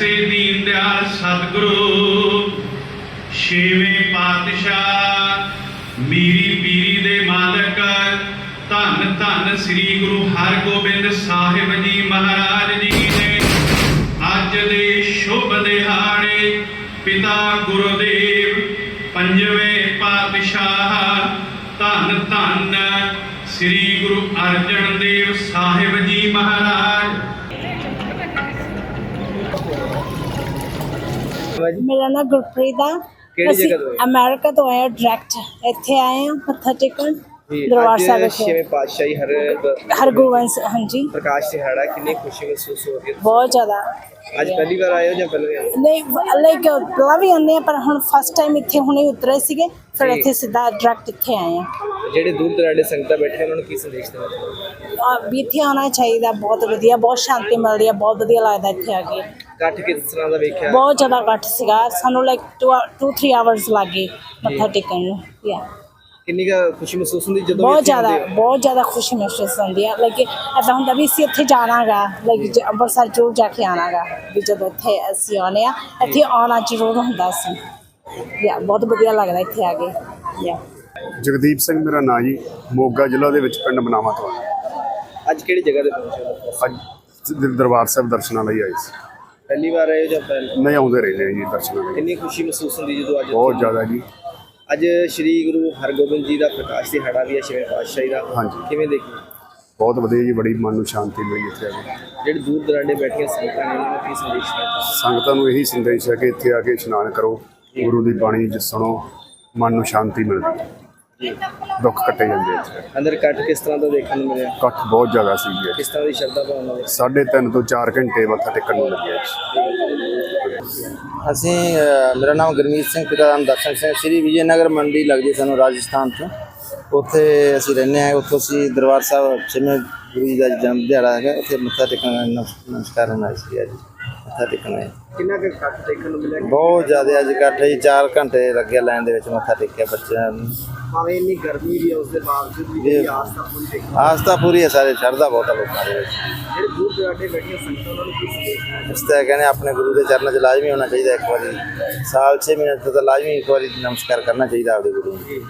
ਐਸੇ ਦੀਨ ਦਿਆਲ ਸਤਿਗੁਰੂ, ਛੇਵੇਂ ਪਾਤਸ਼ਾਹ, ਮੀਰੀ ਪੀਰੀ ਦੇ ਮਾਲਕ, ਧੰਨ ਧੰਨ ਸ੍ਰੀ ਗੁਰੂ ਹਰਗੋਬਿੰਦ ਸਾਹਿਬ ਜੀ ਮਹਾਰਾਜ ਜੀ ਨੇ ਅੱਜ ਦੇ ਸ਼ੁਭ ਦਿਹਾੜੇ ਪਿਤਾ ਗੁਰਦੇਵ ਪੰਜਵੇਂ ਪਾਤਸ਼ਾਹ, ਧੰਨ ਧੰਨ ਸ੍ਰੀ ਗੁਰੂ ਅਰਜਨ ਦੇਵ ਸਾਹਿਬ ਜੀ ਮਹਾਰਾਜ ਮੇਰਾ ਨਾਮ ਗੁਰਪ੍ਰੀਤ ਆ। ਕਿਹੜੀ ਅਸੀਂ ਜਗ੍ਹਾ ਤੋਂ ਆਏ? ਅਮਰੀਕਾ ਤੋਂ ਆਏ ਡਾਇਰੈਕਟ ਇੱਥੇ ਆਏ ਹਾਂ ਮੱਥਾ ਟੇਕਣ ਦਰਬਾਰ ਸਾਹਿਬ ਅੱਜ ਛੇਵੇਂ ਵਿਖੇ। ਪਾਤਸ਼ਾਹੀ ਹਰ ਹਰਗੋਬਿੰਦ ਸਿੰਘ- ਹਾਂਜੀ। ਪ੍ਰਕਾਸ਼ ਦਿਹਾੜਾ ਕਿੰਨੀ ਖੁਸ਼ੀ ਮਹਿਸੂਸ ਹੋ ਰਹੀ ਹੈ? ਬਹੁਤ ਜ਼ਿਆਦਾ। ਅੱਜ ਪਹਿਲੀ ਵਾਰ ਆਏ ਹੋ ਜਾਂ ਪਹਿਲਾਂ ਵੀ ਆਏ ਹੋ? ਨਹੀਂ ਲਾਈਕ ਪਹਿਲਾਂ ਵੀ ਆਉਂਦੇ ਆ ਪਰ ਹੁਣ ਫਸਟ ਟਾਈਮ ਇੱਥੇ ਹੁਣੇ ਉਤਰੇ ਸੀਗੇ ਫਿਰ ਜੀ। ਇੱਥੇ ਸਿੱਧਾ ਡਾਇਰੈਕਟ ਇੱਥੇ ਆਏ ਆ। ਜਿਹੜੇ ਦੂਰ ਦਰਾਡੇ ਸੰਗਤਾਂ ਬੈਠੇ ਉਹਨਾਂ ਨੂੰ ਕੀ ਸੰਦੇਸ਼ ਦੇਣਾ ਚਾਹੁੰਦੇ ਆ, ਵੀ ਇੱਥੇ ਆਉਣਾ ਚਾਹੀਦਾ ਬਹੁਤ ਵਧੀਆ ਬਹੁਤ ਸ਼ਾਂਤੀ ਮਿਲਦੀ ਆ ਬਹੁਤ ਵਧੀਆ ਲੱਗਦਾ ਇੱਥੇ ਆ ਕੇ। ਇਕੱਠ ਕਿਸ ਤਰ੍ਹਾਂ ਦਾ ਵੇਖਿਆ? ਬਹੁਤ ਜ਼ਿਆਦਾ ਇਕੱਠ ਸੀਗਾ। ਸਾਨੂੰ ਲਾਈਕ 2 3 ਆਵਰਸ ਲੱਗੇ ਮੱਥਾ ਟੇਕਣ ਨੂੰ। ਯਾ ਕਿੰਨੀ ਕੁ ਖੁਸ਼ੀ ਮਹਿਸੂਸ ਹੁੰਦੀ ਜਦੋਂ ਬਹੁਤ ਜ਼ਿਆਦਾ? ਬਹੁਤ ਜ਼ਿਆਦਾ ਖੁਸ਼ੀ ਮਹਿਸੂਸ ਹੁੰਦੀ ਹੈ ਲਾਈਕ ਐਦਾਂ ਹੁੰਦਾ ਵੀ ਅਸੀਂ ਇੱਥੇ ਜਾਣਾਗਾ। ਲਾਈਕ ਅੰਮ੍ਰਿਤਸਰ ਜ਼ਰੂਰ ਜਾ ਕੇ ਆਣਾਗਾ ਵੀ ਜਦੋਂ ਇੱਥੇ ਅਸੀਂ ਆਉਂਦੇ ਆ। ਇੱਥੇ ਆਉਣਾ ਜ਼ਰੂਰ ਹੁੰਦਾ ਸੀ। ਯਾ ਬਹੁਤ ਵਧੀਆ ਲੱਗਦਾ ਇੱਥੇ ਆ ਕੇ। ਯਾ ਜਗਦੀਪ ਸਿੰਘ ਮੇਰਾ ਨਾਂ ਜੀ। ਮੋਗਾ ਜ਼ਿਲ੍ਹਾ ਦੇ ਵਿੱਚ ਪਿੰਡ ਬਨਾਵਾ ਤੋਂ। ਅੱਜ ਕਿਹੜੀ ਜਗ੍ਹਾ ਤੇ ਪਹੁੰਚੇ ਹੋ? ਅੱਜ ਦਰਬਾਰ ਸਾਹਿਬ ਦਰਸ਼ਨਾਂ ਲਈ ਆਏ ਸੀ। ਪਹਿਲੀ ਵਾਰ ਆਏ ਹੋ ਜਾਂ ਪਹਿਲਾਂ ਨਹੀਂ ਆਉਂਦੇ ਰਹਿੰਦੇ ਆ ਜੀ ਦਰਸ਼ਨਾਂ ਲਈ ਕਿੰਨੀ ਖੁਸ਼ੀ ਮਹਿਸੂਸ ਹੁੰਦੀ ਜਦੋਂ ਅੱਜ ਬਹੁਤ ਜ਼ਿਆਦਾ ਜੀ। ਅੱਜ ਸ੍ਰੀ ਗੁਰੂ ਹਰਗੋਬਿੰਦ ਜੀ ਦਾ ਪ੍ਰਕਾਸ਼ ਦਿਹਾੜਾ ਵੀ ਹੈ ਛੇਵੇਂ ਪਾਤਸ਼ਾਹੀ ਦਾ। ਹਾਂਜੀ। ਕਿਵੇਂ ਦੇਖੀ? ਬਹੁਤ ਵਧੀਆ ਜੀ ਬੜੀ ਮਨ ਨੂੰ ਸ਼ਾਂਤੀ ਮਿਲੀ ਇੱਥੇ ਆ ਕੇ। ਜਿਹੜੇ ਦੂਰ ਦਰਾਡੇ ਬੈਠੀਆਂ ਸੰਗਤਾਂ ਨੇ ਉਹਨਾਂ ਨੂੰ ਕੀ ਸੰਦੇਸ਼ ਦੇਣਾ ਸੰਗਤਾਂ ਨੂੰ ਇਹੀ ਸੰਦੇਸ਼ ਹੈ ਕਿ ਇੱਥੇ ਆ ਕੇ ਇਸ਼ਨਾਨ ਕਰੋ ਗੁਰੂ ਦੀ ਬਾਣੀ ਜਿ ਸੁਣੋ ਮਨ ਨੂੰ ਸ਼ਾਂਤੀ ਮਿਲਦੀ। ਹੈ ਦੁੱਖ ਕੱਟੇ ਜਾਂਦੇ ਇੱਥੇ। ਅੰਦਰ ਇਕੱਠ ਕਿਸ ਤਰ੍ਹਾਂ ਦਾ ਦੇਖਣ ਨੂੰ ਮਿਲਿਆ? ਇਕੱਠ ਬਹੁਤ ਜ਼ਿਆਦਾ ਸੀ ਜੀ। ਕਿਸ ਤਰ੍ਹਾਂ ਦੀ ਸ਼ਰਧਾ ਭਾਵਨਾ ਦੇ ਸਾਢੇ ਤਿੰਨ ਤੋਂ 4 ਘੰਟੇ ਮੱਥਾ ਟੇਕਣ ਨੂੰ ਲੱਗਿਆ ਜੀ। ਅਸੀਂ ਅ, ਮੇਰਾ ਨਾਮ ਗੁਰਮੀਤ ਸਿੰਘ ਪਿਤਾ ਦਾ ਨਾਮ ਦਰਸ਼ਨ ਸਿੰਘ। ਸ੍ਰੀ ਵਿਜੇ ਨਗਰ ਮੰਡੀ ਲੱਗਦੀ ਸਾਨੂੰ ਰਾਜਸਥਾਨ ਤੋਂ। ਉੱਥੇ ਅਸੀਂ ਰਹਿੰਦੇ ਹਾਂ। ਉੱਥੋਂ ਅਸੀਂ ਦਰਬਾਰ ਸਾਹਿਬ ਛੇਵੇਂ ਗੁਰੂ ਜੀ ਦਾ ਜਨਮ ਦਿਹਾੜਾ ਹੈਗਾ। ਉੱਥੇ ਮੱਥਾ ਟੇਕਣ ਨਮਸ- ਨਮਸਕਾਰ ਆਏ ਸੀ ਅੱਜ। ਮੱਥਾ ਟੇਕਣ ਆਏ। ਕਿੰਨਾ ਕੁ ਇਕੱਠ ਦੇਖਣ ਨੂੰ ਮਿਲਿਆ? ਬਹੁਤ ਜ਼ਿਆਦਾ ਅੱਜ ਇਕੱਠ ਜੀ 4 ਘੰਟੇ ਲੱਗੇ ਲਾਈਨ ਦੇ ਵਿੱਚ ਮੱਥਾ ਟੇਕਿਆ ਬੱਚਿਆਂ ਨੂੰ। ਭਾਵੇਂ ਇੰਨੀ ਗਰਮੀ ਵੀ ਹੈ ਉਸ ਦੇ ਬਾਵਜੂਦ ਵੀ ਜਿਹੜੀ ਆਸਥਾ ਪੂਰੀ ਦੇਖੀ ਆਸਥਾ ਪੂਰੀ ਹੈ ਸਾਰੇ ਸ਼ਰਧਾ ਬਹੁਤ ਆ ਲੋਕਾਂ ਦੇ ਵਿੱਚ। ਜਿਹੜੇ ਦੂਰ ਦਰਾਡੇ ਬੈਠੀਆਂ ਸੰਗਤਾਂ ਉਹਨਾਂ ਨੂੰ ਕੀ ਸੰਦੇਸ਼ ਇਸ ਤਰ੍ਹਾਂ ਕਹਿੰਦੇ ਆਪਣੇ ਗੁਰੂ ਦੇ ਚਰਨਾਂ 'ਚ ਲਾਜ਼ਮੀ ਹੋਣਾ ਚਾਹੀਦਾ ਇੱਕ ਵਾਰੀ। ਸਾਲ 6 ਮਹੀਨੇ ਤੋਂ ਤਾਂ ਲਾਜ਼ਮੀ ਇੱਕ ਵਾਰੀ ਨਮਸਕਾਰ ਕਰਨਾ ਚਾਹੀਦਾ ਆਪਦੇ ਗੁਰੂ ਨੂੰ।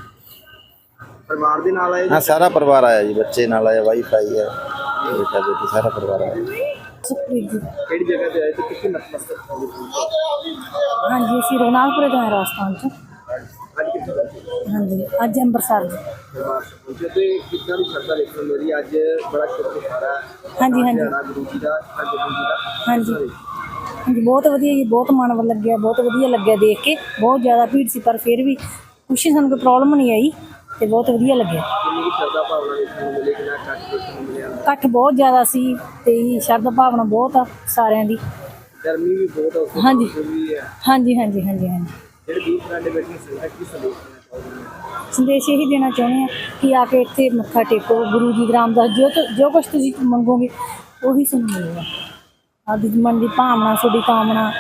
ਪਰਿਵਾਰ ਦੇ ਨਾਲ ਆਏ ਹਾਂ ਸਾਰਾ ਪਰਿਵਾਰ ਆਇਆ ਜੀ ਬੱਚੇ ਨਾਲ ਆਇਆ ਵਾਈਫ ਆਈ ਹੈ ਬੇਟਾ ਬੇਟੀ ਸਾਰਾ ਪਰਿਵਾਰ ਆਇਆ। ਸੁਖਪ੍ਰੀਤ ਜੀ। ਕਿਹੜੀ ਜਗ੍ਹਾ ਤੇ ਆਏ ਤੇ ਕਿੱਥੇ ਨਤਮਸਤਕ ਹੋਏ? ਹਾਂਜੀ ਅਸੀਂ ਰੋਨਾਲਪੁਰੇ ਤੋਂ ਆਏ ਰਾਜਸਥਾਨ ਤੋਂ। ਅੱਜ ਕਿੱਥੇ ਪਹੁੰਚੇ ਹਾਂਜੀ ਅੱਜ ਅੰਮ੍ਰਿਤਸਰ। ਜੀ ਦਰਬਾਰ ਸਾਹਿਬ ਪਹੁੰਚੇ ਤੇ ਕਿੱਦਾਂ ਦੀ ਸ਼ਰਧਾ ਦੇਖਣ ਨੂੰ ਮਿਲੀ? ਅੱਜ ਬੜਾ ਸ਼ੁਭ ਦਿਹਾੜਾ ਹੈ। ਹਾਂਜੀ ਹਾਂਜੀ। ਦਿਹਾੜਾ ਗੁਰੂ ਜੀ ਦਾ ਹਰਗੋਬਿੰਦ ਜੀ ਦਾ। ਹਾਂਜੀ। ਹਾਂਜੀ ਬਹੁਤ ਵਧੀਆ ਜੀ ਬਹੁਤ ਮਨ ਲੱਗਿਆ ਬਹੁਤ ਵਧੀਆ ਲੱਗਿਆ ਦੇਖ ਕੇ। ਬਹੁਤ ਜ਼ਿਆਦਾ ਭੀੜ ਸੀ ਪਰ ਫਿਰ ਵੀ ਕੁਛ ਸਾਨੂੰ ਕੋਈ ਪ੍ਰੋਬਲਮ ਨਹੀਂ ਆਈ ਤੇ ਬਹੁਤ ਵਧੀਆ ਲੱਗਿਆ। ਕਿੰਨੀ ਕੁ ਸ਼ਰਧਾ ਭਾਵਨਾ ਦੇਖਣ ਨੂੰ ਮਿਲੀ ਕਿੰਨਾ ਇਕੱਠ ਦੇਖਣ ਨੂੰ ਮਿਲਿਆ ਇਕੱਠ ਬਹੁਤ ਜ਼ਿਆਦਾ ਸੀ ਤੇ ਸ਼ਰਧਾ ਭਾਵਨਾ ਬਹੁਤ ਆ ਸਾਰਿਆਂ ਦੀ। ਗਰਮੀ ਵੀ ਬਹੁਤ ਉਸ ਤੋਂ ਹਾਂਜੀ। ਬਾਵਜੂਦ ਵੀ ਹੈ ਹਾਂਜੀ ਹਾਂਜੀ ਹਾਂਜੀ ਹਾਂਜੀ। ਜਿਹੜੇ ਦੂਰ ਦਰਾਡੇ ਕੀ ਸੰਦੇਸ਼ ਇਹੀ ਦੇਣਾ ਚਾਹੁੰਦੇ ਆ ਕਿ ਆ ਕੇ ਇੱਥੇ ਮੱਥਾ ਟੇਕੋ ਗੁਰੂ ਜੀ ਗ੍ਰਾਮ ਦਾ ਜੋ ਤੁ- ਜੋ ਕੁਛ ਤੁਸੀਂ ਮੰਗੋਗੇ ਉਹੀ ਤੁਹਾਨੂੰ ਮਿਲੇਗਾ। ਆਪਦੀ ਮਨ ਦੀ ਭਾਵਨਾ ਤੁਹਾਡੀ ਕਾਮਨਾ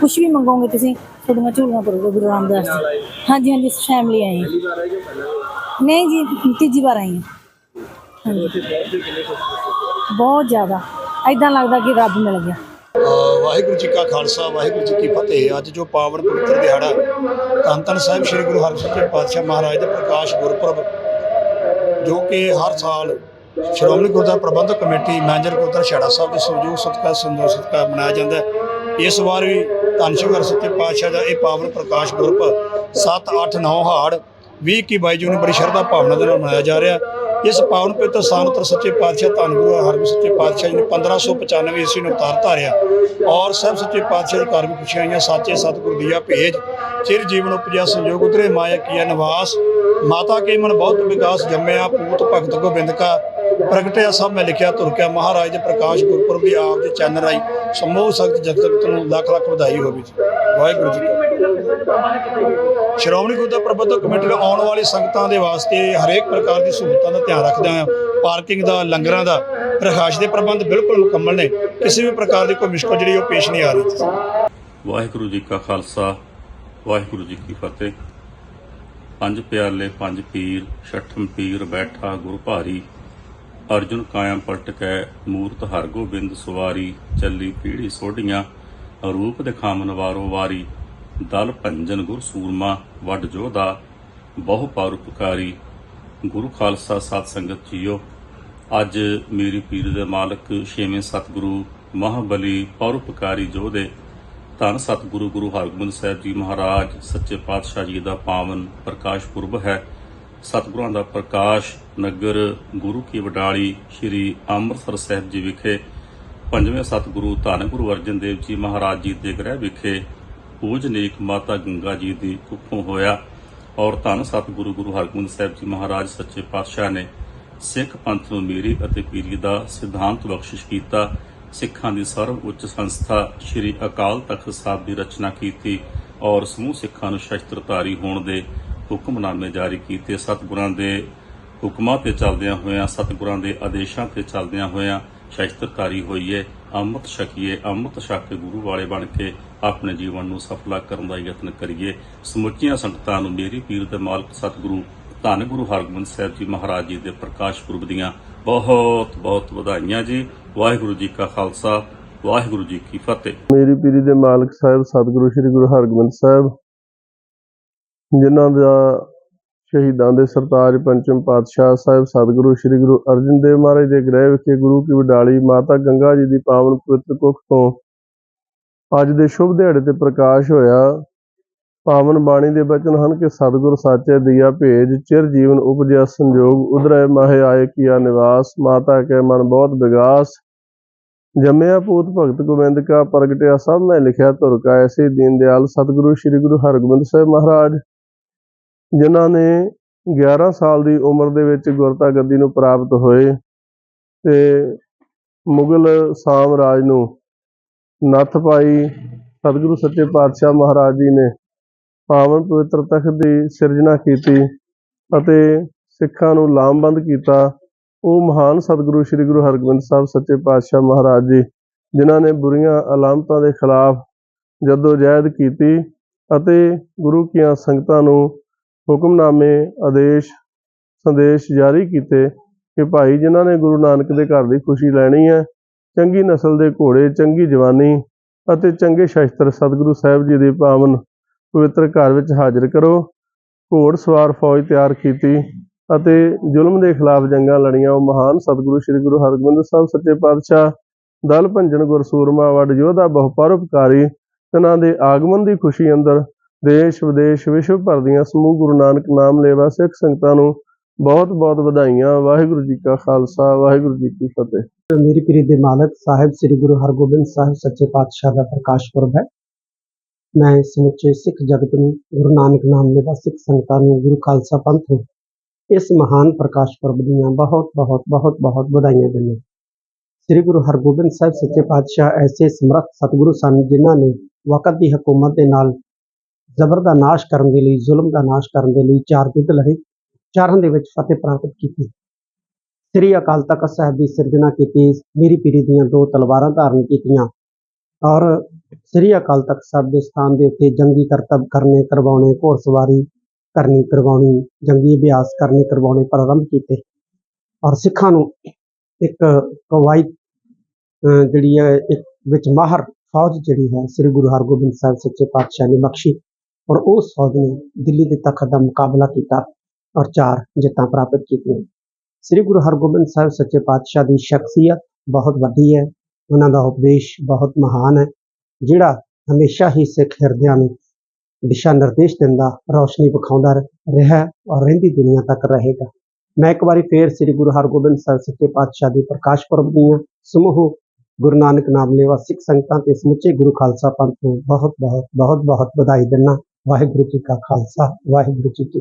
ਕੁਛ ਵੀ ਮੰਗੋਗੇ ਤੁਸੀਂ ਤੁਹਾਡੀਆਂ ਝੂਲੀਆਂ ਕਰੋਗੇ ਗੁਰੂ ਰਾਮਦਾਸ ਜੀ। ਹਾਂਜੀ ਹਾਂਜੀ ਫੈਮਿਲੀ ਆਈ ਹਾਂ। ਪਹਿਲੀ ਵਾਰ ਆਏ ਜਾਂ ਪਹਿਲਾਂ ਵੀ ਆਏ? ਨਹੀਂ ਜੀ ਤੀਜੀ ਵਾਰ ਆਈ ਹਾਂ। ਬਹੁਤ ਜ਼ਿਆਦਾ। ਐਦਾਂ ਲੱਗਦਾ ਕਿ ਰੱਬ ਮਿਲ ਗਿਆ। ਵਾਹਿਗੁਰੂ ਜੀ ਕਾ ਖਾਲਸਾ ਵਾਹਿਗੁਰੂ ਜੀ ਕੀ ਫਤਿਹ। ਅੱਜ ਜੋ ਪਾਵਨ ਪਵਿੱਤਰ ਦਿਹਾੜਾ ਧੰਨ ਧੰਨ ਸਾਹਿਬ ਸ੍ਰੀ ਗੁਰੂ ਹਰਗੋਬਿੰਦ ਪਾਤਸ਼ਾਹ ਮਹਾਰਾਜ ਦੇ ਪ੍ਰਕਾਸ਼ ਗੁਰਪੁਰਬ ਜੋ ਕਿ ਹਰ ਸਾਲ ਸ਼੍ਰੋਮਣੀ ਗੁਰਦੁਆਰਾ ਪ੍ਰਬੰਧਕ ਕਮੇਟੀ ਮੈਨੇਜਰ ਗੁਰਦੁਆਰਾ ਛੜਾ ਸਾਹਿਬ ਦੇ ਸਹਿਯੋਗ ਸਦਕਾ ਸੰਜੋਗ ਸਦਕਾ ਮਨਾਇਆ ਜਾਂਦਾ ਇਸ ਵਾਰ ਵੀ ਧੰਨ ਸ਼੍ਰੀ ਗੁਰੂ ਪਾਤਸ਼ਾਹ ਦਾ ਇਹ ਪਾਵਨ ਪ੍ਰਕਾਸ਼ ਗੁਰਪੁਰਬ 7 8 9 ਹਾੜ 20 21 22 ਜੂਨ ਬੜੀ ਸ਼ਰਧਾ ਭਾਵਨਾ ਦੇ ਨਾਲ ਮਨਾਇਆ ਜਾ ਰਿਹਾ ਇਸ ਪਾਵਨ ਪਵਿੱਤਰ ਸਥਾਨ ਉੱਤੇ ਸੱਚੇ ਪਾਤਸ਼ਾਹ ਧੰਨ ਗੁਰੂ ਹਰਗੋਬਿੰਦ ਸੱਚੇ ਪਾਤਸ਼ਾਹ ਜੀ ਨੇ 1595 ਈਸਵੀ ਨੂੰ ਅਵਤਾਰ ਧਾਰਿਆ ਔਰ ਸਭ ਸੱਚੇ ਪਾਤਸ਼ਾਹ ਦੇ ਘਰ ਵੀ ਖੁਸ਼ੀਆਂ ਆਈਆਂ ਸਾਚੇ ਸਤਿਗੁਰ ਦੀਆ ਭੇਜ। ਚਿਰ ਜੀਵਨ ਉਪਜਿਆ ਸੰਜੋਗ ਉਤਰੇ, ਮਾਇਆ ਕੀਆ ਨਿਵਾਸ। ਮਾਤਾ ਕੇ ਮਨ ਬਹੁਤ ਵਿਕਾਸ ਜੰਮਿਆ, ਪੂਤ ਭਗਤ ਗੋਬਿੰਦ ਕਾ। ਪ੍ਰਗਟਿਆ ਸਭ ਮੈਂ ਲਿਖਿਆ ਤੁਰਕਿਆ ਮਹਾਰਾਜ ਦੇ ਪ੍ਰਕਾਸ਼ ਗੁਰਪੁਰਬ ਦੀ ਆਪ ਦੇ ਚੈਨਲ ਰਾਈ ਸਮੂਹ ਸੰਗਤ ਜਗਤ ਨੂੰ ਲੱਖ ਲੱਖ ਵਧਾਈ ਹੋਵੇ ਜੀ। ਵਾਹਿਗੁਰੂ ਜੀ ਕਾ ਸ਼੍ਰੋਮਣੀ ਗੁਰਦੁਆਰਾ ਪ੍ਰਬੰਧਕ ਕਮੇਟੀ ਆਉਣ ਵਾਲੀ ਸੰਗਤਾਂ ਦੇ ਵਾਸਤੇ ਹਰੇਕ ਪ੍ਰਕਾਰ ਦੀ ਸਹੂਲਤਾਂ ਦਾ ਧਿਆਨ ਰੱਖਦਾ ਹੈ। ਪਾਰਕਿੰਗ ਦਾ, ਲੰਗਰਾਂ ਦਾ ਪ੍ਰਕਾਸ਼ ਦੇ ਪ੍ਰਬੰਧ ਬਿਲਕੁਲ ਮੁਕੰਮਲ ਨੇ। ਕਿਸੇ ਵੀ ਪ੍ਰਕਾਰ ਦੀ ਕੋਈ ਮੁਸ਼ਕਲ ਜਿਹੜੀ ਉਹ ਪੇਸ਼ ਨਹੀਂ ਆ ਰਹੀ। ਵਾਹਿਗੁਰੂ ਜੀ ਕਾ ਖਾਲਸਾ, ਵਾਹਿਗੁਰੂ ਜੀ ਕੀ ਫਤਿਹ। ਪੰਜ ਪਿਆਲੇ ਪੰਜ ਪੀਰ, ਛਠਮ ਪੀਰ ਬੈਠਾ ਗੁਰ ਭਾਰੀ। ਅਰਜੁਨ ਕਾਇਮ ਪਲਟਕੈ ਮੂਰਤ ਮੂਰਤ ਹਰਗੋਬਿੰਦ ਸਵਾਰੀ, ਚੱਲੀ ਪੀੜੀ ਸੋਢੀਆਂ, ਰੂਪ ਦਿਖਾਵਨ ਵਾਰੋ ਵਾਰੀ। ਦਲ ਭੰਜਨ ਗੁਰ ਸੂਰਮਾ ਵੱਡ ਜੋਧਾ ਬਹੁ ਪਰਉਪਕਾਰੀ ਗੁਰੂ ਖਾਲਸਾ ਸਤ ਸੰਗਤ ਜੀਓ, ਅੱਜ ਮੇਰੀ ਪੀਰ ਦੇ ਮਾਲਕ ਛੇਵੇਂ ਸਤਿਗੁਰੂ ਮਹਾਬਲੀ ਪਰਉਪਕਾਰੀ ਜੋਧੇ ਧੰਨ ਸਤਿਗੁਰੂ ਗੁਰੂ ਹਰਗੋਬਿੰਦ ਸਾਹਿਬ ਜੀ ਮਹਾਰਾਜ, ਸੱਚੇ ਪਾਤਸ਼ਾਹ ਜੀ ਦਾ ਪਾਵਨ ਪ੍ਰਕਾਸ਼ ਪੁਰਬ ਹੈ। ਸਤਿਗੁਰਾਂ ਦਾ ਪ੍ਰਕਾਸ਼ ਨਗਰ ਗੁਰੂ ਕੀ ਵਡਾਲੀ ਸ੍ਰੀ ਅੰਮ੍ਰਿਤਸਰ ਸਾਹਿਬ ਜੀ ਵਿਖੇ, ਪੰਜਵੇਂ ਸਤਿਗੁਰੂ ਧੰਨ ਗੁਰੂ ਅਰਜਨ ਦੇਵ ਜੀ ਮਹਾਰਾਜ ਜੀ ਦੇ ਗ੍ਰਹਿ ਵਿਖੇ ਪੂਜਨੀਕ ਮਾਤਾ ਗੰਗਾ ਜੀ ਦੀ ਕੁੱਖੋਂ ਹੋਇਆ ਔਰ ਧੰਨ ਸਤਿਗੁਰੂ ਗੁਰੂ ਹਰਗੋਬਿੰਦ ਸਾਹਿਬ ਜੀ ਮਹਾਰਾਜ ਸੱਚੇ ਪਾਤਸ਼ਾਹ ਨੇ ਸਿੱਖ ਪੰਥ ਨੂੰ ਮੇਰੀ ਅਤੇ ਪੀਰੀ ਦਾ ਸਿਧਾਂਤ ਬਖਸ਼ਿਸ਼ ਕੀਤਾ, ਸਿੱਖਾਂ ਦੀ ਸਰਵ ਉੱਚ ਸੰਸਥਾ ਸ੍ਰੀ ਅਕਾਲ ਤਖਤ ਸਾਹਿਬ ਦੀ ਰਚਨਾ ਕੀਤੀ ਔਰ ਸਮੂਹ ਸਿੱਖਾਂ ਨੂੰ ਸ਼ਸਤਰਧਾਰੀ ਹੋਣ ਦੇ ਹੁਕਮਨਾਮੇ ਜਾਰੀ ਕੀਤੇ। ਸਤਿਗੁਰਾਂ ਦੇ ਹੁਕਮਾਂ ਤੇ ਚੱਲਦਿਆਂ ਹੋਇਆਂ, ਸਤਿਗੁਰਾਂ ਦੇ ਆਦੇਸ਼ਾਂ ਤੇ ਚੱਲਦਿਆਂ ਹੋਇਆਂ ਸ਼ਸਤਰਧਾਰੀ ਹੋਈਏ, ਅੰਮ੍ਰਿਤ ਛਕੀਏ, ਅੰਮ੍ਰਿਤ ਛਕ ਕੇ ਗੁਰੂ ਵਾਲੇ ਬਣ ਕੇ ਆਪਣੇ ਜੀਵਨ ਨੂੰ ਸਫਲਾ ਕਰਨ ਦਾ ਯਤਨ ਕਰੀਏ। ਸਮੁੱਚੀਆਂ ਸੰਗਤਾਂ ਨੂੰ ਮੇਰੀ ਪੀਰ ਦੇ ਮਾਲਕ ਸਤਿਗੁਰੂ, ਧੰਨ ਗੁਰੂ ਹਰਗੋਬਿੰਦ ਸਾਹਿਬ ਜੀ ਮਹਾਰਾਜ ਜੀ ਦੇ ਪ੍ਰਕਾਸ਼ ਪੁਰਬ ਦੀਆਂ ਬਹੁਤ ਬਹੁਤ ਵਧਾਈਆਂ ਜੀ। ਵਾਹਿਗੁਰੂ ਜੀ ਕਾ ਖਾਲਸਾ, ਵਾਹਿਗੁਰੂ ਜੀ ਕੀ ਫਤਿਹ। ਮੇਰੀ ਪੀਰੀ ਦੇ ਮਾਲਕ ਸਾਹਿਬ, ਸਤਿਗੁਰੂ ਸ੍ਰੀ ਗੁਰੂ ਹਰਗੋਬਿੰਦ ਸਾਹਿਬ, ਜਿਨ੍ਹਾਂ ਦਾ ਸ਼ਹੀਦਾਂ ਦੇ ਸਰਤਾਜ ਪੰਚਮ ਪਾਤਸ਼ਾਹ ਸਾਹਿਬ, ਸਤਿਗੁਰੂ ਸ੍ਰੀ ਗੁਰੂ ਅਰਜਨ ਦੇਵ ਮਹਾਰਾਜ ਦੇ ਗ੍ਰਹਿ ਵਿਖੇ ਗੁਰੂ ਕੀ ਵਡਾਲੀ ਮਾਤਾ ਗੰਗਾ ਜੀ ਦੀ ਪਾਵਨ ਪਵਿੱਤਰ ਕੁੱਖ ਤੋਂ ਅੱਜ ਦੇ ਸ਼ੁਭ ਦਿਹਾੜੇ ਤੇ ਪ੍ਰਕਾਸ਼ ਹੋਇਆ। ਪਾਵਨ ਬਾਣੀ ਦੇ ਬਚਨ ਹਨ ਕਿ ਸਤਿਗੁਰ ਸਾਚੇ ਦੀਆ ਭੇਜ, ਚਿਰ ਜੀਵਨ ਉਪਜਿਆ ਸੰਜੋਗ, ਉਧਰੈ ਮਾਹਿ ਆਏ ਕੀਆ ਨਿਵਾਸ, ਮਾਤਾ ਕੇ ਮਨ ਬਹੁਤ ਵਿਗਾਸ। ਜੰਮਿਆ ਪੂਤ ਭਗਤ ਗੋਬਿੰਦ ਕਾ ਪ੍ਰਗਟਿਆ ਸਭ ਮੈਂ ਲਿਖਿਆ ਧੁਰ ਕਾ, ਐਸੇ ਦੀਨ ਦਿਆਲ ਸਤਿਗੁਰੂ ਸ੍ਰੀ ਗੁਰੂ ਹਰਗੋਬਿੰਦ ਸਾਹਿਬ ਮਹਾਰਾਜ। ਜਿਨ੍ਹਾਂ ਨੇ 11 ਸਾਲ ਦੀ ਉਮਰ ਦੇ ਵਿੱਚ ਗੁਰਤਾ ਗੱਦੀ ਨੂੰ ਪ੍ਰਾਪਤ ਹੋਏ ਤੇ ਮੁਗਲ ਸਾਮਰਾਜ ਨੂੰ ਨੱਥ ਪਾਈ ਸਤਿਗੁਰੂ ਸੱਚੇ ਪਾਤਸ਼ਾਹ ਮਹਾਰਾਜ ਜੀ ਨੇ ਪਾਵਨ ਪਵਿੱਤਰ ਤਖਤ ਦੀ ਸਿਰਜਣਾ ਕੀਤੀ ਅਤੇ ਸਿੱਖਾਂ ਨੂੰ ਲਾਮਬੰਦ ਕੀਤਾ। ਉਹ ਮਹਾਨ ਸਤਿਗੁਰੂ ਸ੍ਰੀ ਗੁਰੂ ਹਰਗੋਬਿੰਦ ਸਾਹਿਬ ਸੱਚੇ ਪਾਤਸ਼ਾਹ ਮਹਾਰਾਜ ਜੀ, ਜਿਨ੍ਹਾਂ ਨੇ ਬੁਰੀਆਂ ਅਲਾਮਤਾਂ ਦੇ ਖਿਲਾਫ ਜਦੋਜਹਿਦ ਕੀਤੀ ਅਤੇ ਗੁਰੂ ਕੀਆਂ ਸੰਗਤਾਂ ਨੂੰ ਹੁਕਮਨਾਮੇ, ਆਦੇਸ਼, ਸੰਦੇਸ਼ ਜਾਰੀ ਕੀਤੇ ਕਿ ਭਾਈ ਜਿਨ੍ਹਾਂ ਨੇ ਗੁਰੂ ਨਾਨਕ ਦੇ ਘਰ ਦੀ ਖੁਸ਼ੀ ਲੈਣੀ ਹੈ ਚੰਗੀ ਨਸਲ ਦੇ ਘੋੜੇ, ਚੰਗੀ ਜਵਾਨੀ ਅਤੇ ਚੰਗੇ ਸ਼ਸਤਰ ਸਤਿਗੁਰੂ ਸਾਹਿਬ ਜੀ ਦੇ ਪਾਵਨ ਪਵਿੱਤਰ ਘਰ ਵਿੱਚ ਹਾਜ਼ਰ ਕਰੋ। ਘੋੜ ਸਵਾਰ ਫੌਜ ਤਿਆਰ ਕੀਤੀ ਅਤੇ ਜ਼ੁਲਮ ਦੇ ਖਿਲਾਫ ਜੰਗਾਂ ਲੜੀਆਂ। ਉਹ ਮਹਾਨ ਸਤਿਗੁਰੂ ਸ੍ਰੀ ਗੁਰੂ ਹਰਗੋਬਿੰਦ ਸਾਹਿਬ, ਸੱਚੇ ਪਾਤਸ਼ਾਹ, ਦਲ ਭੰਜਨ ਗੁਰਸੂਰਮਾ, ਵੱਡ ਯੋਧਾ ਬਹੁ ਪਰਉਪਕਾਰੀ ਇਹਨਾਂ ਦੇ ਆਗਮਨ ਦੀ ਖੁਸ਼ੀ ਅੰਦਰ ਦੇਸ਼ ਵਿਦੇਸ਼ ਵਿਸ਼ਵ ਭਰ ਦੀਆਂ ਸਮੂਹ ਗੁਰੂ ਨਾਨਕ ਨਾਮ ਲੇਵਾ ਸਿੱਖ ਸੰਗਤਾਂ ਨੂੰ ਬਹੁਤ ਬਹੁਤ ਵਧਾਈਆਂ, ਵਾਹਿਗੁਰੂ ਜੀ ਕਾ ਖਾਲਸਾ, ਵਾਹਿਗੁਰੂ ਜੀ ਕੀ ਫਤਿਹ। ਮੇਰੀ ਪੀਰੀ ਦੇ ਮਾਲਕ ਸਾਹਿਬ, ਸ੍ਰੀ ਗੁਰੂ ਹਰਗੋਬਿੰਦ ਸਾਹਿਬ ਸੱਚੇ ਪਾਤਸ਼ਾਹ ਦਾ ਪ੍ਰਕਾਸ਼ ਪੁਰਬ ਹੈ। ਮੈਂ ਸਮੁੱਚੇ ਸਿੱਖ ਜਗਤ ਨੂੰ ਗੁਰੂ ਨਾਨਕ ਨਾਮ ਦੇ ਸਿੱਖ ਸੰਗਤਾਂ ਨੂੰ ਗੁਰੂ ਖਾਲਸਾ ਪੰਥ ਨੂੰ ਇਸ ਮਹਾਨ ਪ੍ਰਕਾਸ਼ ਪੁਰਬ ਦੀਆਂ ਬਹੁਤ ਬਹੁਤ ਬਹੁਤ ਬਹੁਤ ਵਧਾਈਆਂ ਦਿੰਦਾ ਸ੍ਰੀ ਗੁਰੂ ਹਰਗੋਬਿੰਦ ਸਾਹਿਬ ਸੱਚੇ ਪਾਤਸ਼ਾਹ ਐਸੇ ਸਮਰੱਥ ਸਤਿਗੁਰੂ ਸਨ ਜਿਨ੍ਹਾਂ ਨੇ ਵਕਤ ਦੀ ਹਕੂਮਤ ਦੇ ਨਾਲ ਜ਼ਬਰ ਦਾ ਨਾਸ਼ ਕਰਨ ਦੇ ਲਈ, ਜ਼ੁਲਮ ਦਾ ਨਾਸ਼ ਕਰਨ ਦੇ ਲਈ ਚਾਰ ਯੁੱਧ ਲੜੇ। ਚਾਰਾਂ ਦੇ ਵਿੱਚ ਫਤਿਹ ਪ੍ਰਾਪਤ ਕੀਤੀ। ਸ੍ਰੀ ਅਕਾਲ ਤਖਤ ਸਾਹਿਬ ਦੀ ਸਿਰਜਣਾ ਕੀਤੀ। ਮੇਰੀ ਪੀਰੀ ਦੀਆਂ ਦੋ ਤਲਵਾਰਾਂ ਧਾਰਨ ਕੀਤੀਆਂ ਔਰ ਸ੍ਰੀ ਅਕਾਲ ਤਖਤ ਸਾਹਿਬ ਦੇ ਸਥਾਨ ਦੇ ਉੱਤੇ ਜੰਗੀ ਕਰਤੱਵ ਕਰਨੇ, ਕਰਵਾਉਣੇ, ਘੋੜਸਵਾਰੀ ਕਰਨੀ, ਕਰਵਾਉਣੀ, ਜੰਗੀ ਅਭਿਆਸ ਕਰਨੇ, ਕਰਵਾਉਣੇ ਪ੍ਰਾਰੰਭ ਕੀਤੇ। ਔਰ ਸਿੱਖਾਂ ਨੂੰ ਇੱਕ ਕਵਾਇਤ ਅਹ ਜਿਹੜੀ ਹੈ, ਇੱਕ ਵਿੱਚ ਮਾਹਰ ਫੌਜ ਜਿਹੜੀ ਹੈ, ਸ੍ਰੀ ਗੁਰੂ ਹਰਗੋਬਿੰਦ ਸਾਹਿਬ ਸੱਚੇ ਪਾਤਸ਼ਾਹ ਨੇ ਬਖਸ਼ੀ ਔਰ ਉਸ ਫੌਜ ਨੇ ਦਿੱਲੀ ਦੇ ਤਖਤ ਦਾ ਮੁਕਾਬਲਾ ਕੀਤਾ। ਔਰ ਚਾਰ ਜਿੱਤਾਂ ਪ੍ਰਾਪਤ ਕੀਤੀਆਂ ਸ੍ਰੀ ਗੁਰੂ ਹਰਗੋਬਿੰਦ ਸਾਹਿਬ ਸੱਚੇ ਪਾਤਸ਼ਾਹ ਦੀ ਸ਼ਖਸੀਅਤ ਬਹੁਤ ਵੱਡੀ ਹੈ ਉਹਨਾਂ ਦਾ ਉਪਦੇਸ਼ ਬਹੁਤ ਮਹਾਨ ਹੈ ਜਿਹੜਾ ਹਮੇਸ਼ਾ ਹੀ ਸਿੱਖ ਹਿਰਦਿਆਂ ਨੂੰ ਦਿਸ਼ਾ ਨਿਰਦੇਸ਼ ਦਿੰਦਾ ਰੌਸ਼ਨੀ ਵਿਖਾਉਂਦਾ ਰਿਹਾ ਔਰ ਰਹਿੰਦੀ ਦੁਨੀਆ ਤੱਕ ਰਹੇਗਾ ਮੈਂ ਇੱਕ ਵਾਰੀ ਫੇਰ ਸ੍ਰੀ ਗੁਰੂ ਹਰਗੋਬਿੰਦ ਸਾਹਿਬ ਸੱਚੇ ਪਾਤਸ਼ਾਹ ਦੀ ਪ੍ਰਕਾਸ਼ ਪੁਰਬ ਦੀਆਂ ਸਮੂਹ ਗੁਰੂ ਨਾਨਕ ਨਾਮ ਲੇਵਾ ਸਿੱਖ ਸੰਗਤਾਂ ਤੇ ਸਮੁੱਚੇ ਗੁਰੂ ਖਾਲਸਾ ਪੰਥ ਨੂੰ ਬਹੁਤ ਬਹੁਤ ਬਹੁਤ ਬਹੁਤ ਵਧਾਈ ਦਿੰਦਾ ਵਾਹਿਗੁਰੂ ਜੀ ਕਾ ਖਾਲਸਾ ਵਾਹਿਗੁਰੂ ਜੀ ਕੀ